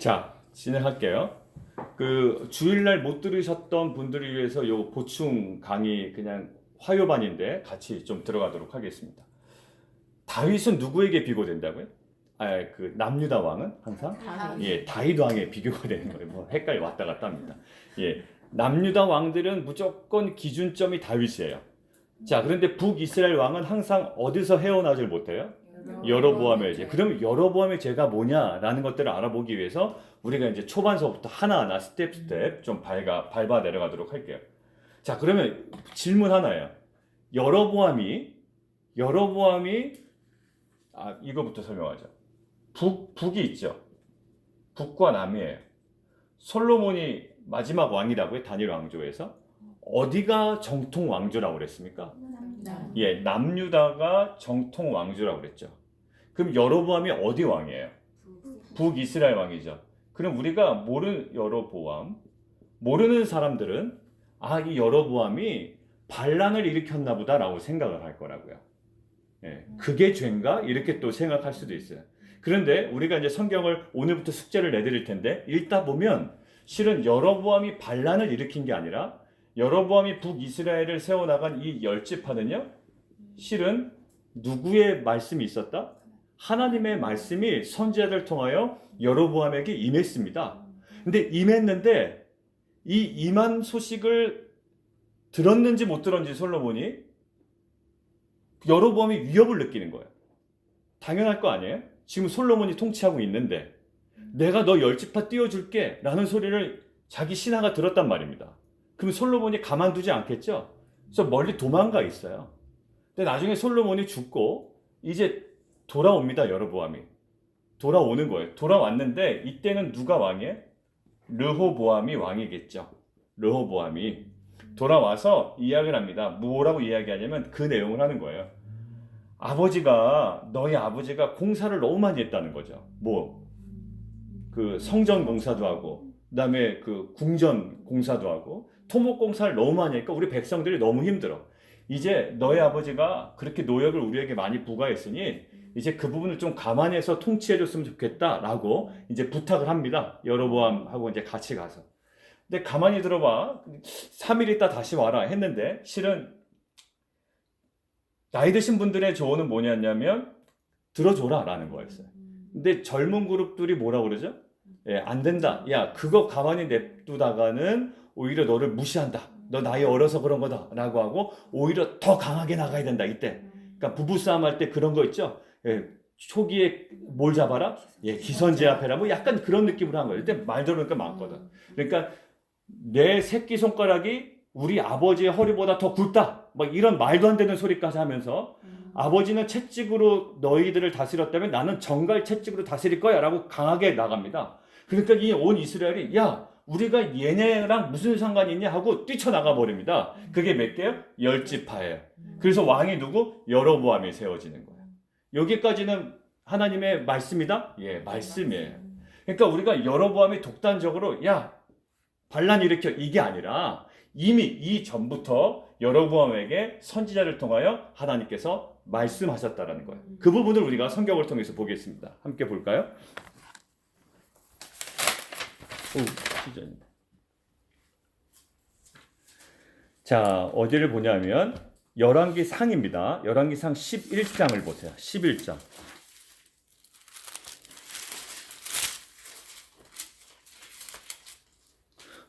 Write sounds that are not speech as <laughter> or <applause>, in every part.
자, 진행할게요. 그 주일날 못 들으셨던 분들을 위해서 요 보충 강의 그냥 화요반인데 같이 좀 들어가도록 하겠습니다. 다윗은 누구에게 비교된다고요? 아, 그 남유다 왕은 항상 다윗. 예, 다윗 왕에 비교가 되는 거예요. 뭐 헷갈리 왔다 갔다 합니다. 예, 남유다 왕들은 무조건 기준점이 다윗이에요. 자, 그런데 북이스라엘 왕은 항상 어디서 헤어나질 못해요? 여로보암의 죄. 그럼 여로보암의 죄가 뭐냐라는 것들을 알아보기 위해서 우리가 이제 초반서부터 하나하나 스텝 스텝 좀 밟아 밟아 내려가도록 할게요. 자, 그러면 질문 하나예요. 여로보암이 여로보암이 아 이거부터 설명하죠. 북 북이 있죠. 북과 남이에요. 솔로몬이 마지막 왕이라고요. 단일 왕조에서 어디가 정통 왕조라고 그랬습니까? 예, 남유다가 정통 왕조라고 그랬죠. 그럼 여로보암이 어디 왕이에요? 북이스라엘 왕이죠. 그럼 우리가 모르는 여로보암 모르는 사람들은 아, 이 여로보암이 반란을 일으켰나 보다라고 생각을 할 거라고요. 예, 그게 죄인가? 이렇게 또 생각할 수도 있어요. 그런데 우리가 이제 성경을 오늘부터 숙제를 내드릴 텐데 읽다 보면 실은 여로보암이 반란을 일으킨 게 아니라 여로보암이 북이스라엘을 세워나간 이 열지파는요, 실은 누구의 말씀이 있었다? 하나님의 말씀이 선지자들 통하여 여로보암에게 임했습니다. 근데 임했는데 이 임한 소식을 들었는지 못 들었는지 솔로몬이 여로보암이 위협을 느끼는 거예요. 당연할 거 아니에요? 지금 솔로몬이 통치하고 있는데 내가 너 열지파 띄워줄게 라는 소리를 자기 신하가 들었단 말입니다. 그럼 솔로몬이 가만두지 않겠죠? 그래서 멀리 도망가 있어요. 근데 나중에 솔로몬이 죽고 이제 돌아옵니다. 여로보암이. 돌아오는 거예요. 돌아왔는데 이때는 누가 왕이에요? 르호보암이 왕이겠죠. 르호보암이 돌아와서 이야기를 합니다. 뭐라고 이야기하냐면 그 내용을 하는 거예요. 아버지가 너희 아버지가 공사를 너무 많이 했다는 거죠. 뭐 그 성전 공사도 하고 그다음에 그 궁전 공사도 하고 토목 공사를 너무 많이 하니까 우리 백성들이 너무 힘들어. 이제 너희 아버지가 그렇게 노역을 우리에게 많이 부과했으니 이제 그 부분을 좀 감안해서 통치해 줬으면 좋겠다라고 이제 부탁을 합니다. 여로보암하고 이제 같이 가서. 근데 가만히 들어봐. 3일 있다 다시 와라 했는데 실은 나이 드신 분들의 조언은 뭐냐면 들어줘라 라는 거였어요. 근데 젊은 그룹들이 뭐라 그러죠? 예, 안 된다. 야, 그거 가만히 냅두다가는 오히려 너를 무시한다. 너 나이 어려서 그런 거다 라고 하고 오히려 더 강하게 나가야 된다. 이때. 그러니까 부부 싸움 할 때 그런 거 있죠? 예, 초기에 뭘 잡아라? 예, 기선제압해라. 뭐 약간 그런 느낌으로 한 거예요. 근데 말 들으니까 많거든. 그러니까 내 새끼 손가락이 우리 아버지의 허리보다 더 굵다. 막 이런 말도 안 되는 소리까지 하면서 아버지는 채찍으로 너희들을 다스렸다면 나는 정갈 채찍으로 다스릴 거야 라고 강하게 나갑니다. 그러니까 이 온 이스라엘이 야 우리가 얘네랑 무슨 상관이 있냐 하고 뛰쳐나가 버립니다. 그게 몇 개요? 열 지파예요. 그래서 왕이 누구? 여로보암이 세워지는 거예요. 여기까지는 하나님의 말씀이다? 예, 말씀이에요. 그러니까 우리가 여로보암이 독단적으로 야 반란 일으켜 이게 아니라 이미 이 전부터 여로보암에게 선지자를 통하여 하나님께서 말씀하셨다라는 거예요. 그 부분을 우리가 성경을 통해서 보겠습니다. 함께 볼까요? 오, 시전입니다. 자, 어디를 보냐면 열왕기 상입니다. 열왕기 상 11장을 보세요. 11장.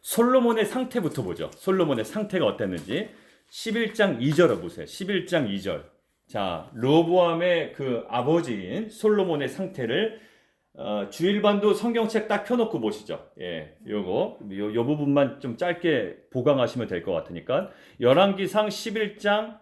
솔로몬의 상태부터 보죠. 솔로몬의 상태가 어땠는지 11장 2절을 보세요. 11장 2절. 자, 로보암의 그 아버지인 솔로몬의 상태를 어, 주일반도 성경책 딱 펴놓고 보시죠. 예, 요거 요, 요 부분만 좀 짧게 보강하시면 될 것 같으니까 열왕기상 11장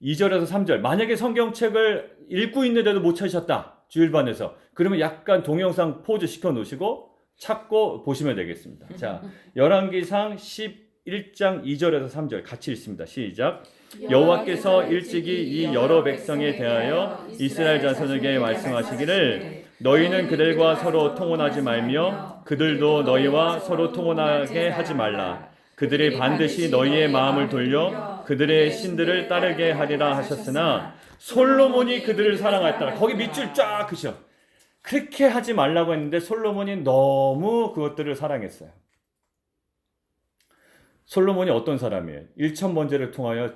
2절에서 3절. 만약에 성경책을 읽고 있는데도 못 찾으셨다. 주일반에서. 그러면 약간 동영상 포즈 시켜 놓으시고 찾고 보시면 되겠습니다. 자, <laughs> 열왕기상 11장 2절에서 3절 같이 읽습니다. 시작. 여호와께서 일찍이 이 여러 백성에 대하여 이스라엘 자손에게 말씀하시기를 너희는 그들과 서로 통혼하지 말며 그들도 너희와 서로 통혼하게 하지 말라. 그들이 반드시 너희의 마음을 돌려 그들의 신들을 따르게 하리라 하셨으나 솔로몬이 그들을 사랑하였다. 거기 밑줄 쫙 그셔. 그렇게 하지 말라고 했는데 솔로몬이 너무 그것들을 사랑했어요. 솔로몬이 어떤 사람이에요? 일천 번제를 통하여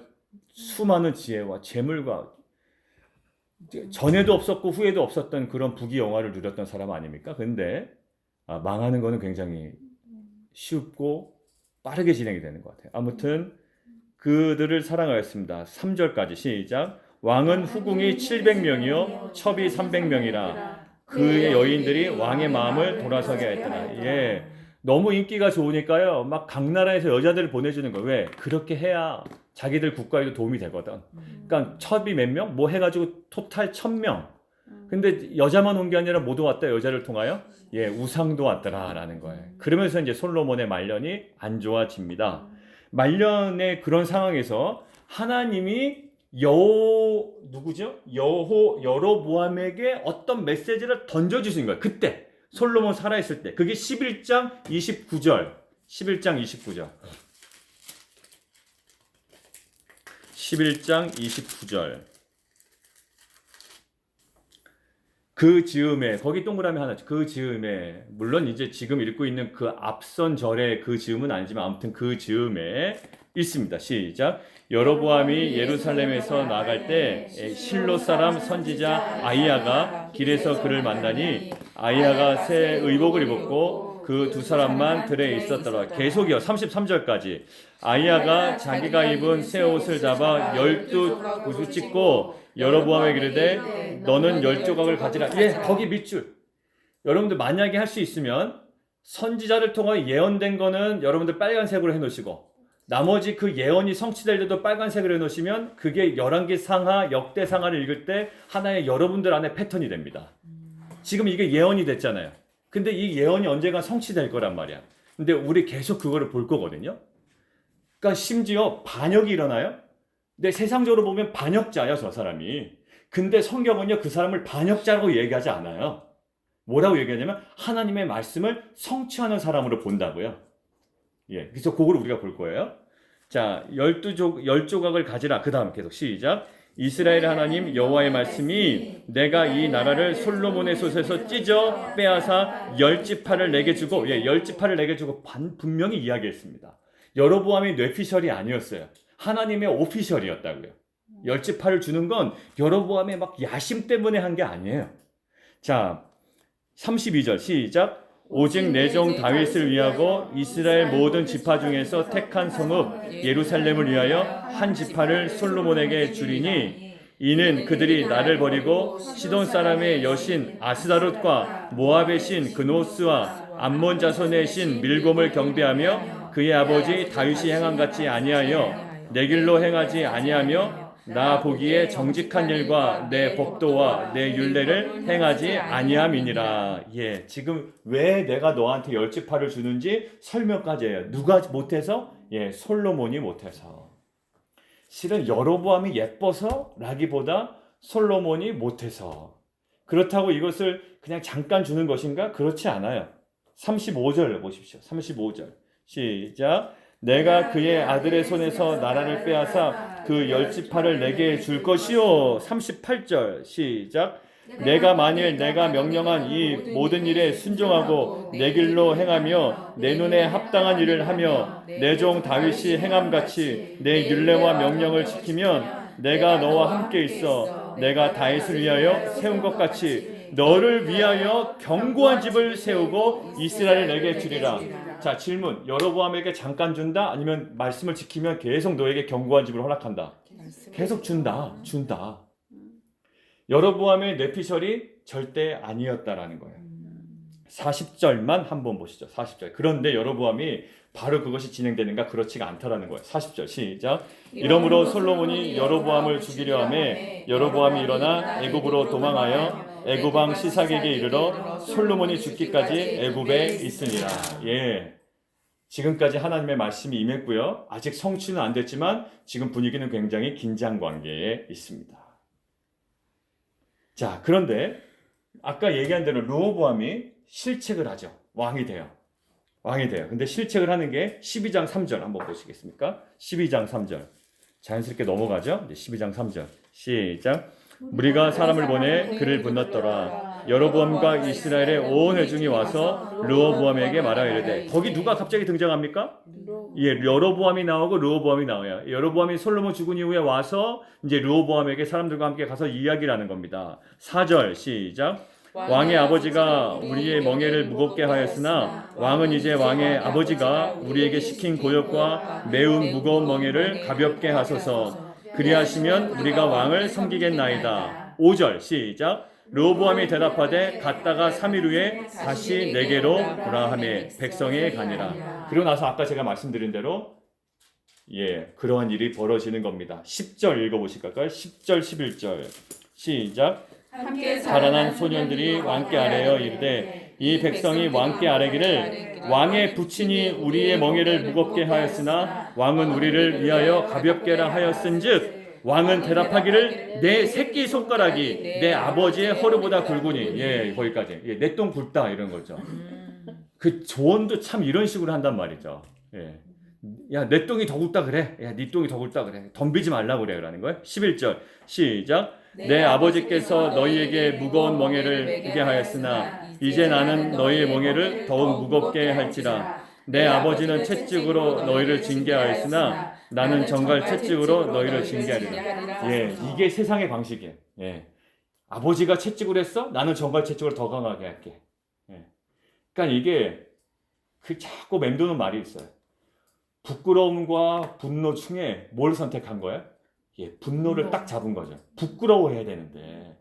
수많은 지혜와 재물과 전에도 없었고 후에도 없었던 그런 부귀 영화를 누렸던 사람 아닙니까? 근데 아, 망하는 거는 굉장히 쉽고 빠르게 진행이 되는 것 같아요. 아무튼 그들을 사랑하였습니다. 3절까지 시작. 왕은 후궁이 700명이요 첩이 300명이라 그의 여인들이 왕의 마음을 돌아서게 했더라. 예. 너무 인기가 좋으니까요. 막 각 나라에서 여자들을 보내주는 거예요. 왜? 그렇게 해야 자기들 국가에도 도움이 되거든. 그러니까 첩이 몇 명? 뭐 해가지고 토탈 천 명. 근데 여자만 온 게 아니라 모두 왔다 여자를 통하여 예 우상도 왔더라라는 거예요. 그러면서 이제 솔로몬의 말년이 안 좋아집니다. 말년의 그런 상황에서 하나님이 여 누구죠? 여호 여로보암에게 어떤 메시지를 던져 주신 거예요. 그때 솔로몬 살아 있을 때. 그게 11장 29절. 11장 29절. 11장 29절. 그 즈음에 거기 동그라미 하나 그 즈음에 물론 이제 지금 읽고 있는 그 앞선 절의 그 즈음은 아니지만 아무튼 그 즈음에 있습니다. 시작. 여로보암이 예루살렘에서 나갈 때 실로 사람 선지자 아이야가 길에서 그를 만나니 아이야가 새 의복을 입었고 그 두 사람만 들에 있었더라. 계속이요. 33절까지. 아이야가 자기가 입은 새 옷을 잡아 열두 구주 찍고 여로보암에게 이르되 너는 열 조각을 가지라. 예, 거기 밑줄. 여러분들 만약에 할 수 있으면 선지자를 통해 예언된 거는 여러분들 빨간색으로 해 놓으시고 나머지 그 예언이 성취될 때도 빨간색으로 해 놓으시면 그게 11개 상하, 역대 상하를 읽을 때 하나의 여러분들 안에 패턴이 됩니다. 지금 이게 예언이 됐잖아요. 근데 이 예언이 언젠가 성취될 거란 말이야. 근데 우리 계속 그거를 볼 거거든요. 그러니까 심지어 반역이 일어나요. 근데 세상적으로 보면 반역자야, 저 사람이. 근데 성경은요, 그 사람을 반역자라고 얘기하지 않아요. 뭐라고 얘기하냐면, 하나님의 말씀을 성취하는 사람으로 본다고요. 예, 그래서 그걸 우리가 볼 거예요. 자, 열두 조, 열 조각을 가지라. 그 다음 계속 시작. 이스라엘 하나님 여호와의 말씀이 내가 이 나라를 솔로몬의 솥에서 찢어 빼앗아 열 지파를 내게 주고 예, 열 지파를 내게 주고 반 분명히 이야기했습니다. 여로보암이 뇌피셜이 아니었어요. 하나님의 오피셜이었다고요. 열 지파를 주는 건 여로보암의 막 야심 때문에 한 게 아니에요. 자, 32절 시작. 오직 내종 다윗을 위하고 이스라엘 모든 지파 중에서 택한 성읍 예루살렘을 위하여 한 지파를 솔로몬에게 주리니 이는 그들이 나를 버리고 시돈 사람의 여신 아스다롯과 모압의 신 그노스와 암몬 자손의 신 밀곰을 경배하며 그의 아버지 다윗이 행한 같이 아니하여 내 길로 행하지 아니하며 나 보기에 정직한 일과 내 법도와 내 율례를 행하지 아니함이니라. 예, 지금 왜 내가 너한테 열지파를 주는지 설명까지 해요. 누가 못해서? 예, 솔로몬이 못해서. 실은 여로보암이 예뻐서라기보다 솔로몬이 못해서. 그렇다고 이것을 그냥 잠깐 주는 것인가? 그렇지 않아요. 35절 보십시오. 35절. 시작. 내가 그의 아들의 손에서 나라를 빼앗아 그 열 지파를 내게 줄 것이요. 38절 시작. 내가 만일 내가 명령한 이 모든 일에 순종하고 내 길로 행하며 내 눈에 합당한 일을 하며 내 종 다윗이 행함 같이 내 율례와 명령을 지키면 내가 너와 함께 있어 내가 다윗을 위하여 세운 것 같이 너를 위하여 견고한 집을 세우고 이스라엘을 내게 주리라. 자 질문. 여로보암에게 잠깐 준다? 아니면 말씀을 지키면 계속 너에게 견고한 집을 허락한다? 계속 준다. 준다. 여로보암의 뇌피셜이 절대 아니었다라는 거예요. 40절만 한번 보시죠. 40절. 그런데 여로보암이 바로 그것이 진행되는가 그렇지가 않다라는 거예요 40절 시작 이러므로 솔로몬이 여로보암을 죽이려 하매 여로보암이 일어나 애굽으로 도망하여 애굽 왕 시삭에게 이르러 솔로몬이 죽기까지 애굽에 있으니라. 예. 지금까지 하나님의 말씀이 임했고요. 아직 성취는 안 됐지만 지금 분위기는 굉장히 긴장 관계에 있습니다. 자, 그런데 아까 얘기한 대로 르호보암이 실책을 하죠. 왕이 돼요. 왕이 돼요. 근데 실책을 하는 게 12장 3절 한번 보시겠습니까? 12장 3절. 자연스럽게 넘어가죠. 12장 3절. 시작. 무리가 사람을 보내 그를 불렀더라. 여로보암과 이스라엘의 온 회중이 와서 르호보암에게 말하 이르되 거기 누가 갑자기 등장합니까? 예, 여로보암이 나오고 르호보암이 나와요. 여로보암이 솔로몬 죽은 이후에 와서 이제 르호보암에게 사람들과 함께 가서 이야기를 하는 겁니다. 4절 시작. 왕의 아버지가 우리의 멍에를 무겁게 하였으나 왕은 이제 왕의 아버지가 우리에게 시킨 고역과 매우 무거운 멍에를 가볍게 하소서. 그리하시면 우리가 왕을 섬기겠나이다. 5절 시작. 르호보암이 대답하되 갔다가 3일 후에 다시 내게로 오라 하매 백성에 가니라. 그리고 나서 아까 제가 말씀드린 대로 예, 그러한 일이 벌어지는 겁니다. 10절 읽어 보실까요? 10절 11절. 시작. 함께 자라난 소년들이 왕께 아뢰어 이르되 이 백성이 왕께 아뢰기를 왕의 부친이 우리의 멍에를 무겁게 하였으나 왕은 우리를 위하여 가볍게라 하였은즉 왕은 대답하기를 내 새끼 손가락이 내 아버지의 허리보다 굵으니. 예 거기까지. 예, 내똥 굵다 이런 거죠. 그 조언도 참 이런 식으로 한단 말이죠. 예. 야 내 똥이 더 굵다 그래. 야 네 똥이 더 굵다 그래. 덤비지 말라 그래 라는 거예요. 11절. 시작 내 아버지께서 너희에게 무거운 멍에를 이게 하였으나 이제 나는 너희의 멍에를 더욱 무겁게 할지라 내 아버지는 채찍으로 너희를 징계하였으나 나는 정갈 채찍으로 너희를 징계하리라. 예, 이게 세상의 방식이에요. 예. 아버지가 채찍을 했어? 나는 정갈 채찍으로 더 강하게 할게. 예. 그러니까 이게 그 자꾸 맴도는 말이 있어요. 부끄러움과 분노 중에 뭘 선택한 거야? 예, 분노를 분노. 딱 잡은 거죠. 부끄러워해야 되는데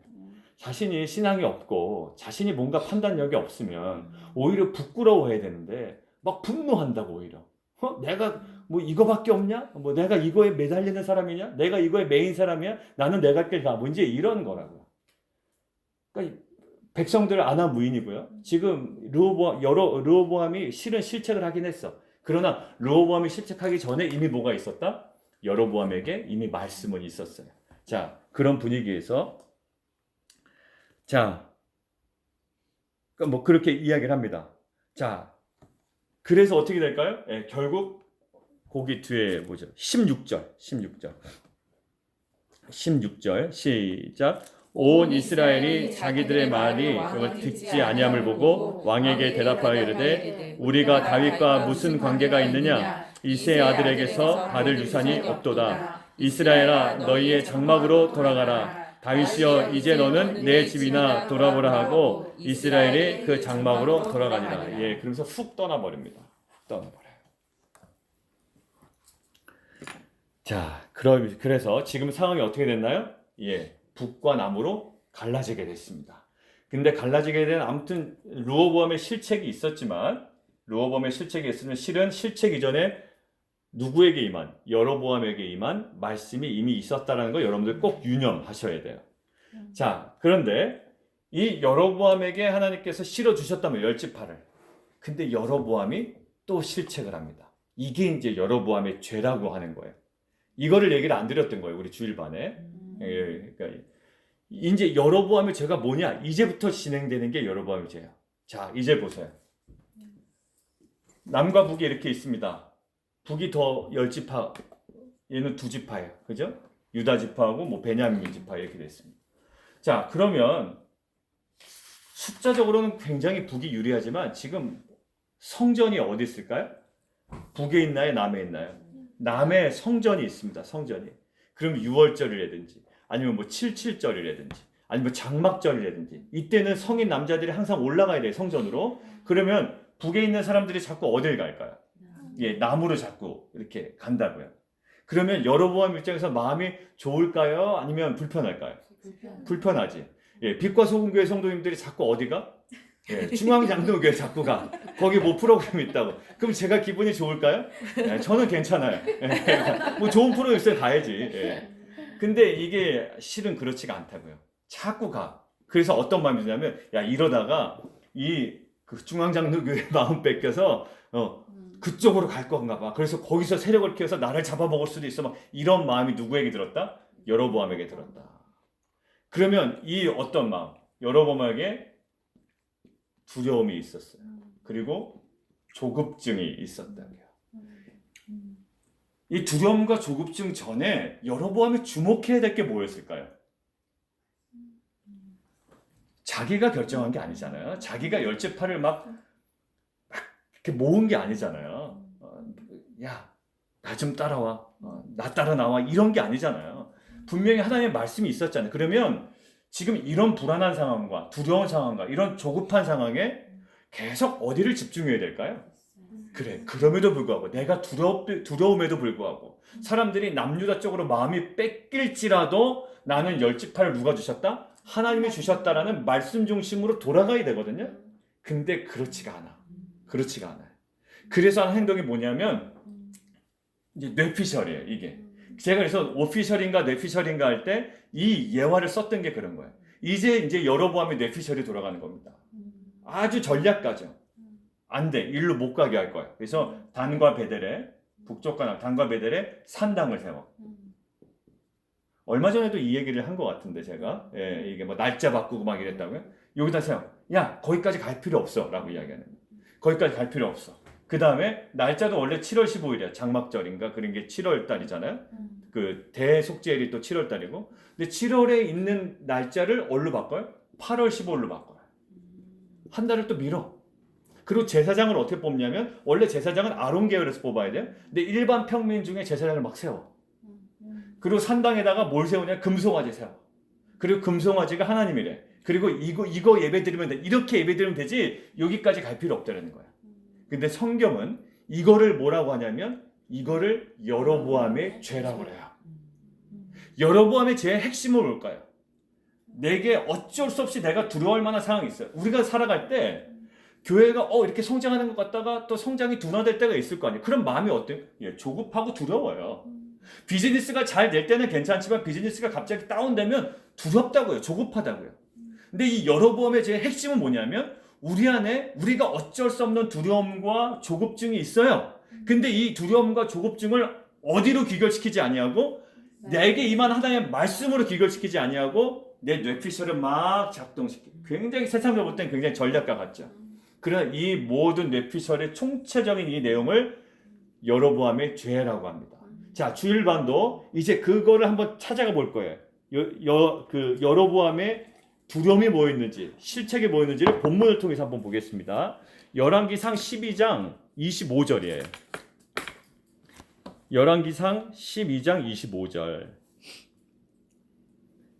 자신이 신앙이 없고 자신이 뭔가 판단력이 없으면 오히려 부끄러워해야 되는데 막 분노한다고 오히려. 어? 내가 뭐 이거밖에 없냐? 뭐 내가 이거에 매달리는 사람이냐? 내가 이거에 메인 사람이야? 나는 내가 길 가. 뭔지 이런 거라고요. 그러니까 이 백성들 아나 무인이고요. 지금 르호보암 여러 르호보암이 실은 실책을 하긴 했어. 그러나 르호보암이 실책하기 전에 이미 뭐가 있었다? 여로보암에게 이미 말씀은 있었어요. 자, 그런 분위기에서 자, 그러니까 뭐 그렇게 이야기를 합니다. 자, 그래서 어떻게 될까요? 예, 결국 거기 뒤에 뭐죠? 16절, 16절. 16절 시작. 온 이스라엘이 자기들의 말이 그걸 듣지 아니함을 보고 왕에게 대답하여 이르되 우리가 다윗과 무슨 관계가 있느냐 이세 아들에게서 받을 유산이 없도다. 이스라엘아 너희의 장막으로 돌아가라. 다윗이여 이제 너는 내 집이나 돌아보라 하고 이스라엘이 그 장막으로 돌아가니라 예 그러면서 훅 떠나버립니다. 훅 떠나버려요. 자 그럼 그래서 지금 상황이 어떻게 됐나요? 예 북과 남으로 갈라지게 됐습니다. 근데 갈라지게 된 아무튼 루어보암의 실책이 있었지만 루어보암의 실책이 있으면 실은 실책 이전에 누구에게 임한 여로보암에게 임한 말씀이 이미 있었다라는 거 여러분들 꼭 유념하셔야 돼요. 자 그런데 이 여로보암에게 하나님께서 실어 주셨다면 열지파를 근데 여로보암이 또 실책을 합니다. 이게 이제 여로보암의 죄라고 하는 거예요. 이거를 얘기를 안 드렸던 거예요 우리 주일반에. 예, 그러니까 이제 여로보암의 죄가 뭐냐? 이제부터 진행되는 게 여로보암의 죄야. 자, 이제 보세요. 남과 북이 이렇게 있습니다. 북이 더 열 지파, 얘는 두 지파예요. 그죠? 유다 지파하고 뭐 베냐민 지파 이렇게 됐습니다. 자, 그러면 숫자적으로는 굉장히 북이 유리하지만 지금 성전이 어디 있을까요? 북에 있나요? 남에 있나요? 남에 성전이 있습니다. 성전이. 그럼 6월절이라든지 아니면 뭐 77절이라든지 아니면 장막절이라든지 이때는 성인 남자들이 항상 올라가야 돼요. 성전으로. 그러면 북에 있는 사람들이 자꾸 어딜 갈까요? 예, 나무로 자꾸 이렇게 간다고요. 그러면 여로보암 입장에서 마음이 좋을까요? 아니면 불편할까요? 불편 하지. 예, 빛과 소금교회 성도님들이 자꾸 어디가? 예, 중앙장로교회 자꾸 가. 거기 뭐 프로그램 있다고. 그럼 제가 기분이 좋을까요? 예, 저는 괜찮아요. 예, 뭐 좋은 프로그램 있어요 가야지. 예. 근데 이게 실은 그렇지가 않다고요. 자꾸 가. 그래서 어떤 마음이 드냐면 야 이러다가 이 그 중앙장로교회 <laughs> 마음 뺏겨서 어 그쪽으로 갈 건가 봐. 그래서 거기서 세력을 키워서 나를 잡아먹을 수도 있어. 막 이런 마음이 누구에게 들었다? 여로보암에게 들었다. 그러면 이 어떤 마음? 여로보암에게 두려움이 있었어요. 그리고 조급증이 있었다고요. 이 두려움과 조급증 전에 여로보암이 주목해야 될 게 뭐였을까요? 자기가 결정한 게 아니잖아요. 자기가 열쇠팔을 막, 막 이렇게 모은 게 아니잖아요. 어, 야, 나 좀 따라와. 어, 나 따라 나와. 이런 게 아니잖아요. 분명히 하나님의 말씀이 있었잖아요. 그러면 지금 이런 불안한 상황과 두려운 상황과 이런 조급한 상황에 계속 어디를 집중해야 될까요? 그래. 그럼에도 불구하고 내가 두려, 두려움에도 불구하고 사람들이 남유다 쪽으로 마음이 뺏길지라도 나는 열지파를 누가 주셨다? 하나님이 주셨다라는 말씀 중심으로 돌아가야 되거든요. 근데 그렇지가 않아. 그렇지가 않아요. 그래서 하는 행동이 뭐냐면 이제 뇌피셜이에요. 이게. 제가 그래서 오피셜인가 뇌피셜인가 할 때 이 예화를 썼던 게 그런 거예요. 이제 이제 여러보암의 뇌피셜이 돌아가는 겁니다. 아주 전략가죠. 안 돼. 일로 못 가게 할 거야. 그래서 단과 베델에 북쪽과 남, 단과 베델에 산당을 세워. 얼마 전에도 이 얘기를 한 것 같은데 제가 예, 이게 뭐 날짜 바꾸고 막 이랬다고요. 여기다 세워. 야 거기까지 갈 필요 없어라고 이야기하는. 거예요. 거기까지 갈 필요 없어. 그 다음에 날짜도 원래 7월 15일이야. 장막절인가 그런 게 7월 달이잖아요. 그 대속제일이 또 7월 달이고. 근데 7월에 있는 날짜를 얼로 바꿔요? 8월 15일로 바꿔요. 한 달을 또 밀어. 그리고 제사장을 어떻게 뽑냐면 원래 제사장은 아론 계열에서 뽑아야 돼요. 근데 일반 평민 중에 제사장을 막 세워. 그리고 산당에다가 뭘 세우냐? 금송아지 세워. 그리고 금송아지가 하나님이래. 그리고 이거 이거 예배 드리면 돼. 이렇게 예배 드리면 되지. 여기까지 갈 필요 없다는 거야. 근데 성경은 이거를 뭐라고 하냐면 이거를 여로보암의 죄라고 그래요. 여로보암의 죄의 핵심은 뭘까요? 내게 어쩔 수 없이 내가 두려워할 만한 상황이 있어요. 우리가 살아갈 때 교회가 어 이렇게 성장하는 것 같다가 또 성장이 둔화될 때가 있을 거 아니에요. 그런 마음이 어때요? 예, 조급하고 두려워요. 비즈니스가 잘 될 때는 괜찮지만 비즈니스가 갑자기 다운되면 두렵다고요. 조급하다고요. 근데 이 여로보암의 죄의 핵심은 뭐냐면 우리 안에 우리가 어쩔 수 없는 두려움과 조급증이 있어요. 근데 이 두려움과 조급증을 어디로 귀결시키지 아니하고 내게 임한 하나님의 말씀으로 귀결시키지 아니하고 내 뇌피셜을 막 작동시키. 굉장히 세상으로 볼 땐 굉장히 전략가 같죠. 그러나 이 모든 뇌피셜의 총체적인 이 내용을 여로보암의 죄라고 합니다. 자 주일반도 이제 그거를 한번 찾아가 볼 거예요. 여그 여로보암의 두려움이 뭐였는지 실책이 뭐였는지를 본문을 통해서 한번 보겠습니다. 열왕기상 12장 25절이에요. 열왕기상 12장 25절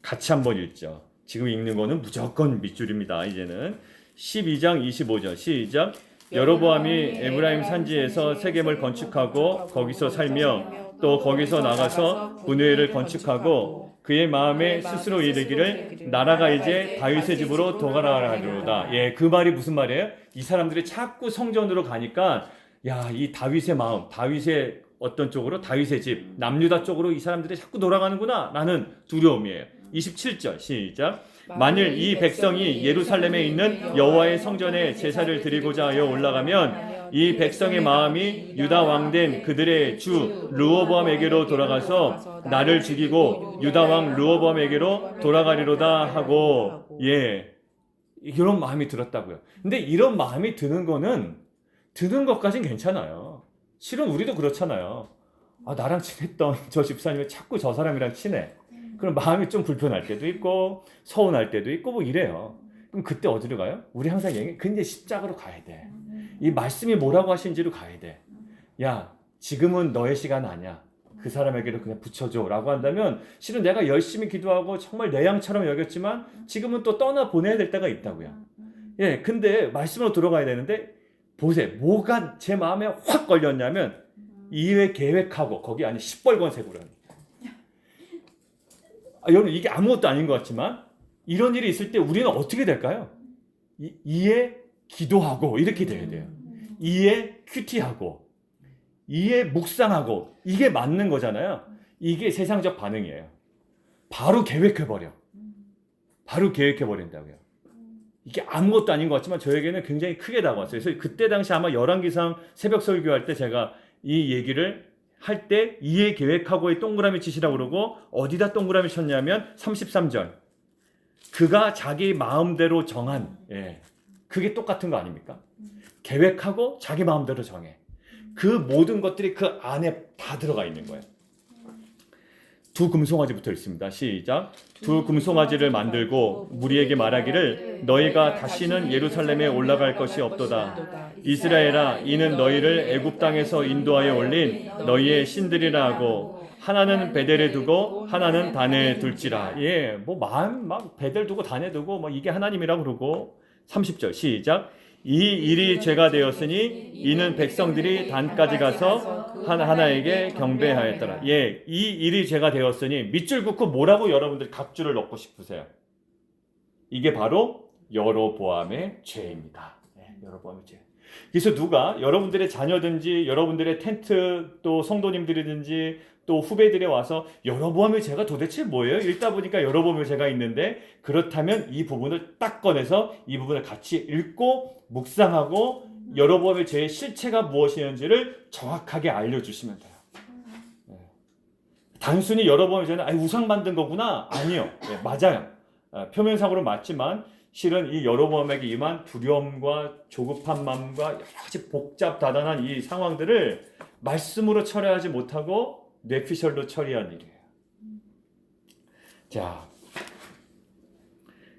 같이 한번 읽죠. 지금 읽는 거는 무조건 밑줄입니다. 이제는 12장 25절 시작 여로보암이 에브라임 산지에서 세겜을 건축하고 거기서 살며 또 거기서 나가서 분회를 건축하고 그의 마음에 스스로 이르기를 나라가 이제 다윗의 집으로 돌아가라 하리로다. 예, 그 말이 무슨 말이에요? 이 사람들이 자꾸 성전으로 가니까 야, 이 다윗의 마음, 다윗의 어떤 쪽으로 다윗의 집, 남유다 쪽으로 이 사람들이 자꾸 돌아가는구나 라는 두려움이에요. 27절 시작. 만일 이 백성이 예루살렘에 있는 여호와의 성전에 제사를 드리고자 하여 올라가면 이 백성의 마음이 유다 왕 된 그들의 주 르호보암에게로 돌아가서 나를 죽이고 유다 왕 르호보암에게로 돌아가리로다 하고 예 이런 마음이 들었다고요. 근데 이런 마음이 드는 거는 드는 것까진 괜찮아요. 실은 우리도 그렇잖아요. 아 나랑 친했던 <laughs> 저 집사님이 자꾸 저 사람이랑 친해. 그럼 마음이 좀 불편할 때도 있고 서운할 때도 있고 뭐 이래요. 그럼 그때 어디로 가요? 우리 항상 얘기 근데 십자가로 가야 돼. 이 말씀이 뭐라고 하신지로 가야 돼. 야, 지금은 너의 시간 아니야. 그 사람에게도 그냥 붙여줘 라고 한다면 실은 내가 열심히 기도하고 정말 내 양처럼 여겼지만 지금은 또 떠나 보내야 될 때가 있다고요. 예, 근데 말씀으로 들어가야 되는데 보세요. 뭐가 제 마음에 확 걸렸냐면 이회 계획하고 거기 안에 시뻘건 색으로 아, 여러분 이게 아무것도 아닌 것 같지만 이런 일이 있을 때 우리는 어떻게 될까요? 이, 이에 기도하고 이렇게 돼야 돼요. 이에 큐티하고 이에 묵상하고 이게 맞는 거잖아요. 이게 세상적 반응이에요. 바로 계획해 버려. 바로 계획해 버린다고요. 이게 아무것도 아닌 것 같지만 저에게는 굉장히 크게 다가왔어요. 그래서 그때 당시 아마 열왕기상 새벽 설교할 때 제가 이 얘기를 할 때 이해 계획하고의 동그라미 치시라고 그러고 어디다 동그라미 쳤냐면 33절. 그가 자기 마음대로 정한 예. 그게 똑같은 거 아닙니까? 계획하고 자기 마음대로 정해. 그 모든 것들이 그 안에 다 들어가 있는 거예요. 두 금송아지 붙어 있습니다. 시작. 두 금송아지를 만들고 무리에게 말하기를 너희가 다시는 예루살렘에 올라갈 것이 없도다. 이스라엘아 이는 너희를 애굽 땅에서 인도하여 올린 너희의 신들이라 하고 하나는 베델에 두고 하나는 단에 둘지라. 예, 뭐 마음 막 베델 두고 단에 두고 뭐 이게 하나님이라고 그러고 30절 시작. 이 일이 죄가 되었으니 이는 백성들이 단까지 가서 하나 하나에게 경배하였더라. 예, 이 일이 죄가 되었으니 밑줄 긋고 뭐라고 여러분들 각줄을 넣고 싶으세요? 이게 바로 여로보암의 죄입니다. 죄. 그래서 누가 여러분들의 자녀든지 여러분들의 텐트 또 성도님들이든지 또 후배들이 와서 여러보암의 죄가 도대체 뭐예요? 읽다 보니까 여러보암의 죄가 있는데 그렇다면 이 부분을 딱 꺼내서 이 부분을 같이 읽고 묵상하고 여러보암의 죄의 실체가 무엇이었는지를 정확하게 알려주시면 돼요. 예. 단순히 여러보암의 죄는 아 우상 만든 거구나 아니요 예, 맞아요. 아, 표면상으로 맞지만 실은 이 여로보암에게 임한 두려움과 조급한 마음과 여러 가지 복잡다단한 이 상황들을 말씀으로 처리하지 못하고 뇌피셜로 처리한 일이에요. 자,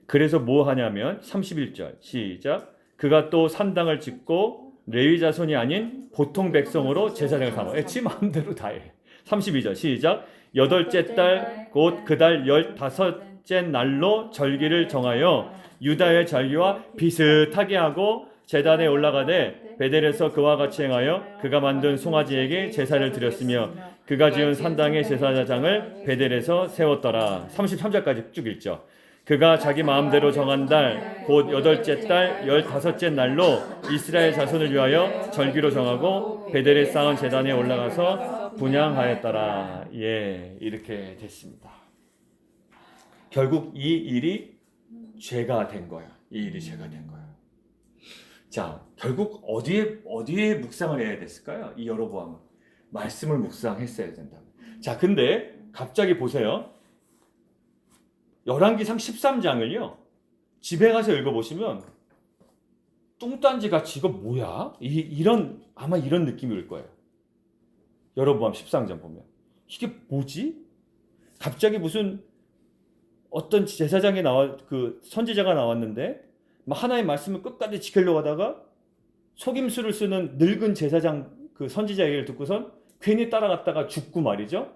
그래서 뭐 하냐면 31절 시작. 그가 또 산당을 짓고 레위 자손이 아닌 보통 백성으로 제사장을 삼아. 예, 지 마음대로 다 해. 32절 시작. 여덟째 달 곧 그 달 열다섯 째 날로 절기를 정하여 유다의 절기와 비슷하게 하고 제단에 올라가되 베델에서 그와 같이 행하여 그가 만든 송아지에게 제사를 드렸으며 그가 지은 산당의 제사장을 베델에서 세웠더라. 33절까지 쭉 읽죠. 그가 자기 마음대로 정한 달, 곧 여덟째 달, 열다섯째 날로 이스라엘 자손을 위하여 절기로 정하고 베델에 쌓은 제단에 올라가서 분양하였더라. 예, 이렇게 됐습니다. 결국 이 일이 죄가 된 거야. 이 일이 죄가 된 거야. 자, 결국 어디에 어디에 묵상을 해야 됐을까요? 이 여로보암은 말씀을 묵상했어야 된다. 자, 근데 갑자기 보세요. 열왕기상 13장을요. 집에 가서 읽어 보시면 뚱딴지 같이 이거 뭐야? 이, 이런 아마 이런 느낌일 거예요. 여러보암 13장 보면 이게 뭐지? 갑자기 무슨 어떤 제사장이 나와 그 선지자가 나왔는데 막 하나의 말씀을 끝까지 지키려고 하다가 속임수를 쓰는 늙은 제사장 그 선지자 얘기를 듣고선 괜히 따라갔다가 죽고 말이죠.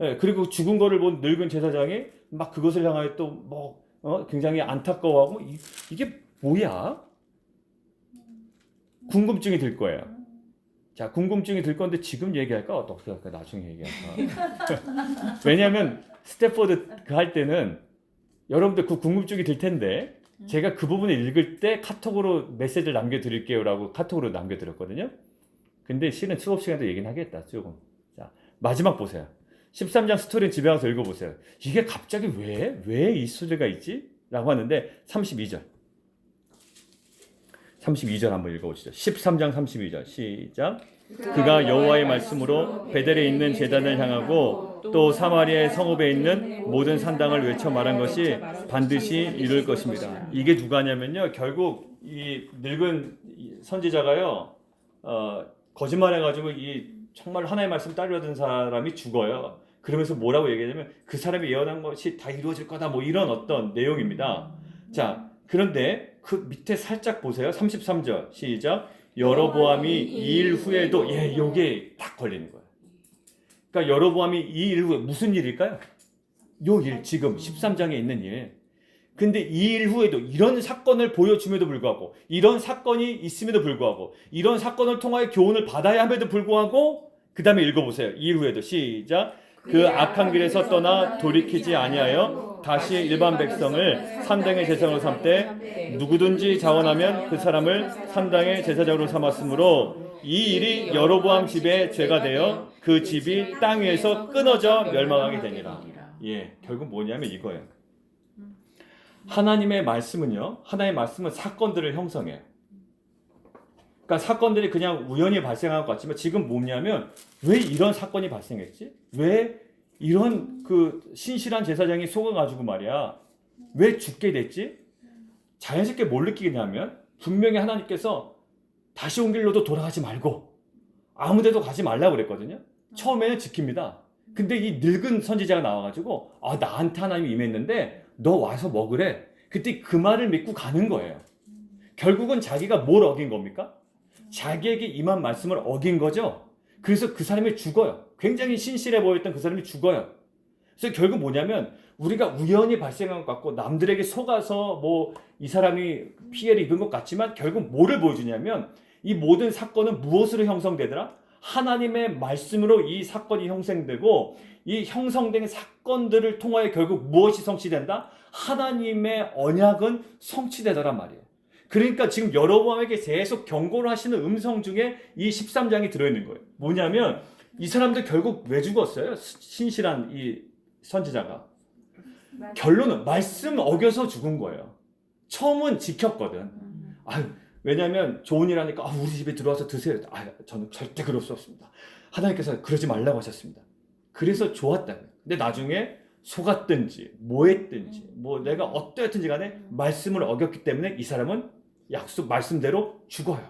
예, 그리고 죽은 거를 본 늙은 제사장이 막 그것을 향하여 또뭐 어, 굉장히 안타까워하고 이, 이게 뭐야? 궁금증이 들 거예요. 자, 궁금증이 들 건데 지금 얘기할까? 어떻게 할까? 나중에 얘기할까? <laughs> 왜냐하면 스태포드 그 할 때는 여러분들 그 궁금증이 들 텐데 제가 그 부분을 읽을 때 카톡으로 메시지를 남겨드릴게요라고 카톡으로 남겨드렸거든요. 근데 실은 수업 시간도 얘기는 하겠다 조금. 자 마지막 보세요. 13장 스토리는 집에 가서 읽어보세요. 이게 갑자기 왜? 왜 이 소리가 있지? 라고 하는데 32절. 32절 한번 읽어보시죠. 13장 32절 시작. 그가 여호와의 말씀으로 베델에 있는 제단을 향하고 또 사마리아의 성읍에 있는 모든 산당을 외쳐 말한 것이 반드시 이룰 것입니다. 이게 누가 냐면요. 결국 이 늙은 선지자가요. 어, 거짓말해가지고 이 정말 하나의 말씀 따르려던 사람이 죽어요. 그러면서 뭐라고 얘기하냐면 그 사람이 예언한 것이 다 이루어질 거다 뭐 이런 어떤 내용입니다. 자 그런데 그 밑에 살짝 보세요. 33절 시작. 여로보암이 이 일 후에도 예 요게 딱 걸리는 거예요. 그러니까 여로보암이 이 일 후에 무슨 일일까요? 요 일 지금 13장에 있는 일. 근데 이 일 후에도 이런 사건을 보여줌에도 불구하고 이런 사건이 있음에도 불구하고 이런 사건을 통하여 교훈을 받아야 함에도 불구하고 그 다음에 읽어보세요. 이 일 후에도 시작. 그 악한 길에서 떠나 돌이키지 아니하여 다시 일반 백성을 산당의 제사장으로 삼되 누구든지 자원하면 그 사람을 산당의 제사장으로 삼았으므로 이 일이 여로보암 집의 죄가 되어 그 집이 땅 위에서 끊어져 멸망하게 되니라. 예, 결국 뭐냐면 이거예요. 하나님의 말씀은요. 하나님의 말씀은 사건들을 형성해요. 그러니까 사건들이 그냥 우연히 발생한 것 같지만 지금 뭐냐면 왜 이런 사건이 발생했지? 왜 이런 그 신실한 제사장이 속아가지고 말이야 왜 죽게 됐지? 자연스럽게 뭘 느끼냐면 분명히 하나님께서 다시 온 길로도 돌아가지 말고 아무 데도 가지 말라고 그랬거든요. 처음에는 지킵니다. 근데 이 늙은 선지자가 나와가지고 아 나한테 하나님이 임했는데 너 와서 먹으래. 그때 그 말을 믿고 가는 거예요. 결국은 자기가 뭘 어긴 겁니까? 자기에게 임한 말씀을 어긴 거죠. 그래서 그 사람이 죽어요. 굉장히 신실해 보였던 그 사람이 죽어요. 그래서 결국 뭐냐면 우리가 우연히 발생한 것 같고 남들에게 속아서 뭐 이 사람이 피해를 입은 것 같지만 결국 뭐를 보여주냐면 이 모든 사건은 무엇으로 형성되더라? 하나님의 말씀으로 이 사건이 형성되고 이 형성된 사건들을 통하여 결국 무엇이 성취된다? 하나님의 언약은 성취되더란 말이에요. 그러니까 지금 여러분에게 계속 경고를 하시는 음성 중에 이 13장이 들어있는 거예요. 뭐냐면 이 사람들 결국 왜 죽었어요? 신실한 이 선지자가. 결론은 말씀 어겨서 죽은 거예요. 처음은 지켰거든. 아유, 왜냐면 좋은 일 하니까 아, 우리 집에 들어와서 드세요. 아, 저는 절대 그럴 수 없습니다. 하나님께서 그러지 말라고 하셨습니다. 그래서 좋았다고요. 근데 나중에 속았든지 뭐 했든지 뭐 내가 어떠했든지 간에 말씀을 어겼기 때문에 이 사람은 약속 말씀대로 죽어요.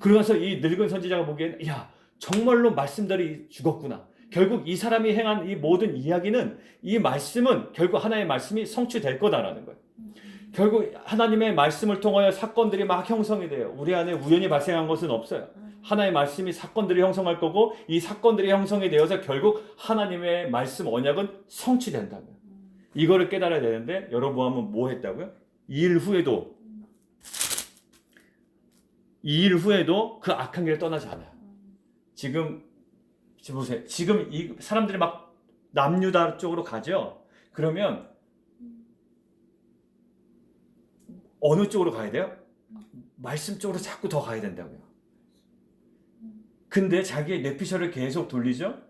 그러면서 이 늙은 선지자가 보기에는 야 정말로 말씀대로 죽었구나. 결국 이 사람이 행한 이 모든 이야기는 이 말씀은 결국 하나의 말씀이 성취될 거다라는 거예요. 결국 하나님의 말씀을 통하여 사건들이 막 형성이 돼요. 우리 안에 우연히 발생한 것은 없어요. 하나의 말씀이 사건들이 형성할 거고 이 사건들이 형성이 되어서 결국 하나님의 말씀 언약은 성취된다고요. 이거를 깨달아야 되는데 여러분은 뭐 했다고요? 이일 후에도 이 일 후에도 그 악한 길을 떠나지 않아요. 지금 지금 보세요. 지금 이 사람들이 막 남유다 쪽으로 가죠. 그러면 어느 쪽으로 가야 돼요? 말씀 쪽으로 자꾸 더 가야 된다고요. 근데 자기의 뇌피셜을 계속 돌리죠.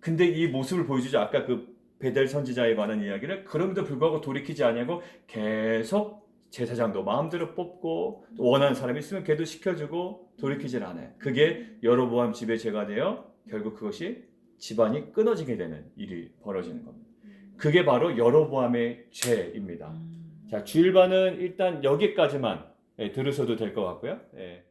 근데 이 모습을 보여주죠. 아까 그 베델 선지자에 관한 이야기를 그럼에도 불구하고 돌이키지 아니하고 계속 제사장도 마음대로 뽑고 또 원하는 사람이 있으면 걔도 시켜주고 돌이키질 않아요. 그게 여로보암 집의 죄가 되어 결국 그것이 집안이 끊어지게 되는 일이 벌어지는 겁니다. 그게 바로 여로보암의 죄입니다. 자, 주일반은 일단 여기까지만 예, 들으셔도 될 것 같고요. 예.